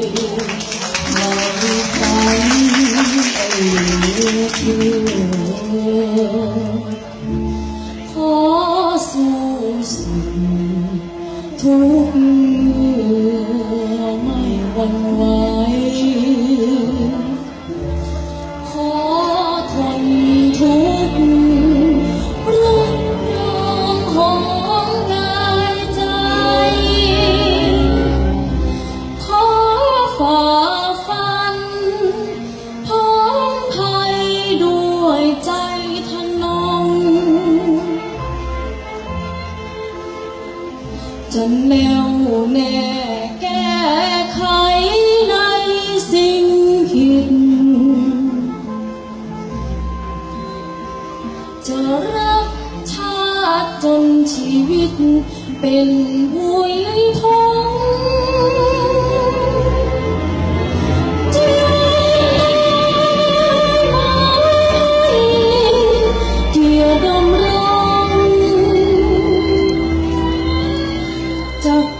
You. ไขในสิ่งผิดจะรักชาติจนชีวิตเป็นหุยทองจะ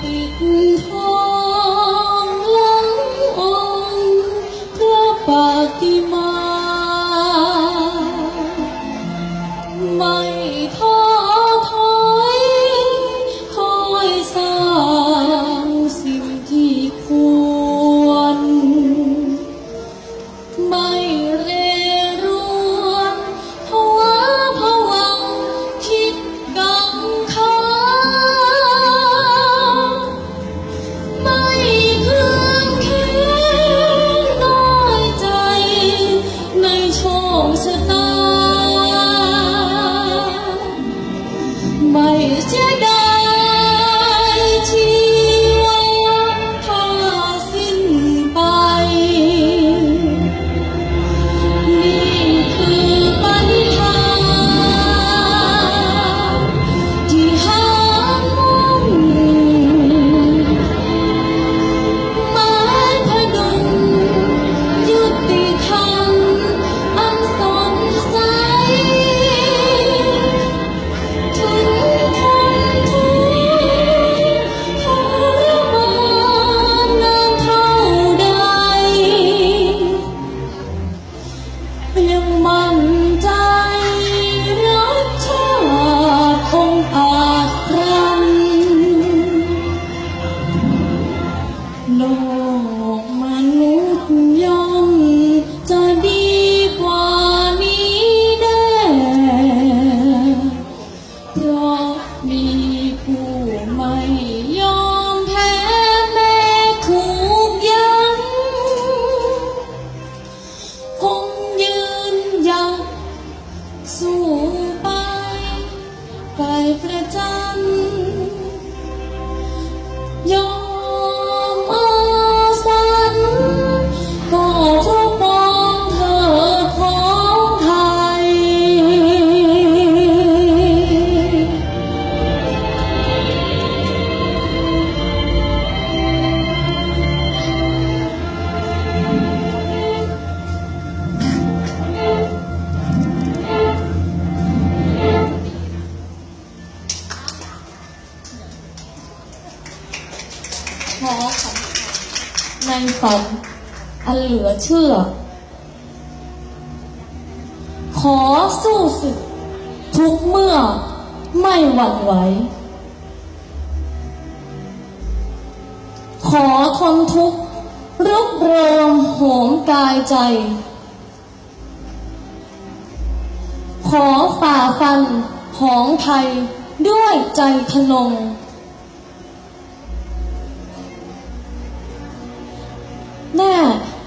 ขอคำในฝันอันเหลือเชื่อ ขอสู้ศึก ทุกเมื่อไม่หวั่นไหว ขอทนทุกข์รุกเริมโหมกายใจ ขอฝ่าฟันของไทยด้วยใจทนง แน่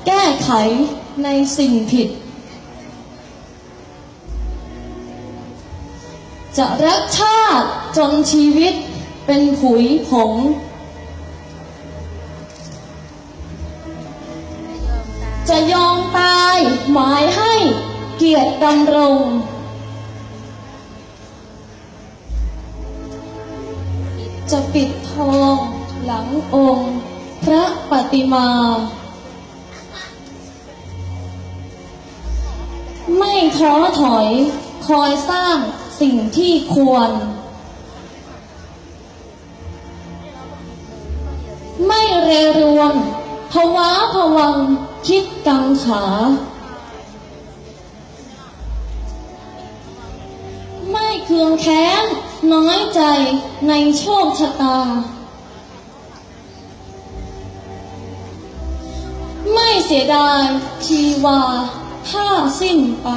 แก้ไขในสิ่งผิด จะรักชาติจนชีวิตเป็นผุยผงจะยอมตายหมายให้เกียรติดำรง จะปิดทองหลังองค์ พระปฏิมา ท้อถอย คอยสร้างสิ่งที่ควร ไม่เรรวนภาวะผวังคิดกังขา ไม่เคืองแค้นน้อยใจในโชคชะตา ไม่เสียดายชีวาถ้าสิ้นไป